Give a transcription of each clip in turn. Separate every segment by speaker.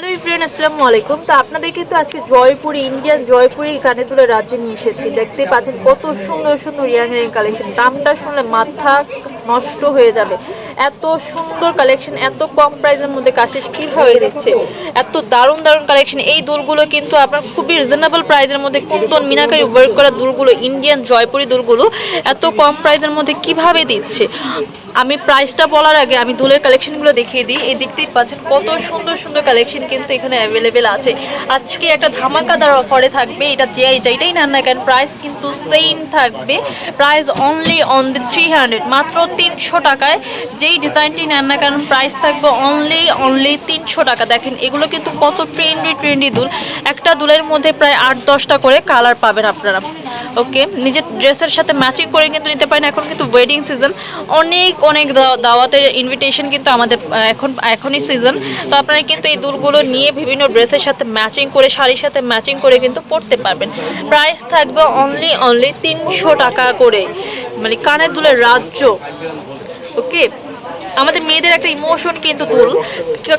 Speaker 1: Hello friend আসসালামু আলাইকুম। তো আপনাদেরকে কিন্তু আজকে জয়পুরি ইন্ডিয়ান জয়পুরি কানে তুলে রাজ্যে নিয়ে এসেছি। দেখতে পাচ্ছেন কত সুন্দর সুন্দর ইয়ারিং এর কালেকশন। দামটা শুনলে মাথা নষ্ট হয়ে যাবে। এত সুন্দর কালেকশন এত কম প্রাইসের মধ্যে কাশিস কীভাবে দিচ্ছে? এত দারুণ দারুণ কালেকশন এই দুলগুলো কিন্তু আপনার খুবই রিজনেবল প্রাইসের মধ্যে কুন্তন মিনাকারি ওয়ার্ক করা দুলগুলো ইন্ডিয়ান জয়পুরি দুলগুলো, এত কম প্রাইসের মধ্যে কীভাবে দিচ্ছে? আমি প্রাইসটা বলার আগে আমি দুলের কালেকশনগুলো দেখিয়ে দিই। এই দেখতেই পাচ্ছেন কত সুন্দর সুন্দর কালেকশন কিন্তু এখানে অ্যাভেলেবেল আছে। আজকে একটা ধামাকাদার অফারে থাকবে, এটা যে যেটাই নেন না কেন প্রাইস কিন্তু সেম থাকবে। Price only on the three hundred মাত্র তিনশো টাকায় যেই ডিজাইনটি নেন না কেন প্রাইস থাকবে অনলি অনলি তিনশো টাকা। দেখেন, এগুলো কিন্তু কত ট্রেন্ডি ট্রেন্ডি দুল। একটা দুলের মধ্যে প্রায় আট, দশটা করে কালার পাবেন আপনারা। ওকে নিজের ড্রেসের সাথে ম্যাচিং করে কিন্তু নিতে পারেন। এখন কিন্তু ওয়েডিং সিজন অনেক অনেক দাও- দাওয়াতের ইনভিটেশন কিন্তু আমাদের এখন, এখনই সিজন তো আপনারা কিন্তু এই দুলগুলো নিয়ে বিভিন্ন ড্রেসের সাথে ম্যাচিং করে, শাড়ির সাথে ম্যাচিং করে কিন্তু পরতে পারবেন। প্রাইস থাকবে অনলি অনলি তিনশো টাকা করে। মানে কানের দুলের রাজ্য। ওকে আমাদের মেয়েদের একটা ইমোশন কিন্তু দুল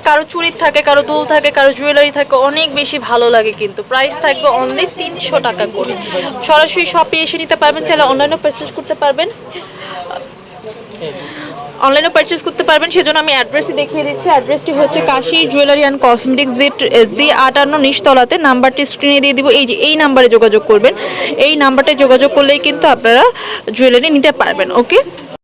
Speaker 1: কারও চুরির থাকে, কারও দুল থাকে, কারও জুয়েলারি থাকে, অনেক বেশি ভালো লাগে কিন্তু। প্রাইস থাকবে অনলি তিনশো টাকা করে। সরাসরি শপে এসে নিতে পারবেন, চাইলে অনলাইনেও পারচেস করতে পারবেন। অনলাইনে পারচেস করতে পারবেন, সেজন্য আমি অ্যাড্রেসটি দেখিয়ে দিচ্ছি। অ্যাড্রেসটি হচ্ছে Kashi jewellery and cosmetics G G আটান্ন নিচতলাতে। নাম্বারটি স্ক্রিনে দিয়ে দিব। এই যে, এই নাম্বারে যোগাযোগ করবেন। এই নাম্বারটায় যোগাযোগ করলেই কিন্তু আপনারা জুয়েলারি নিতে পারবেন ওকে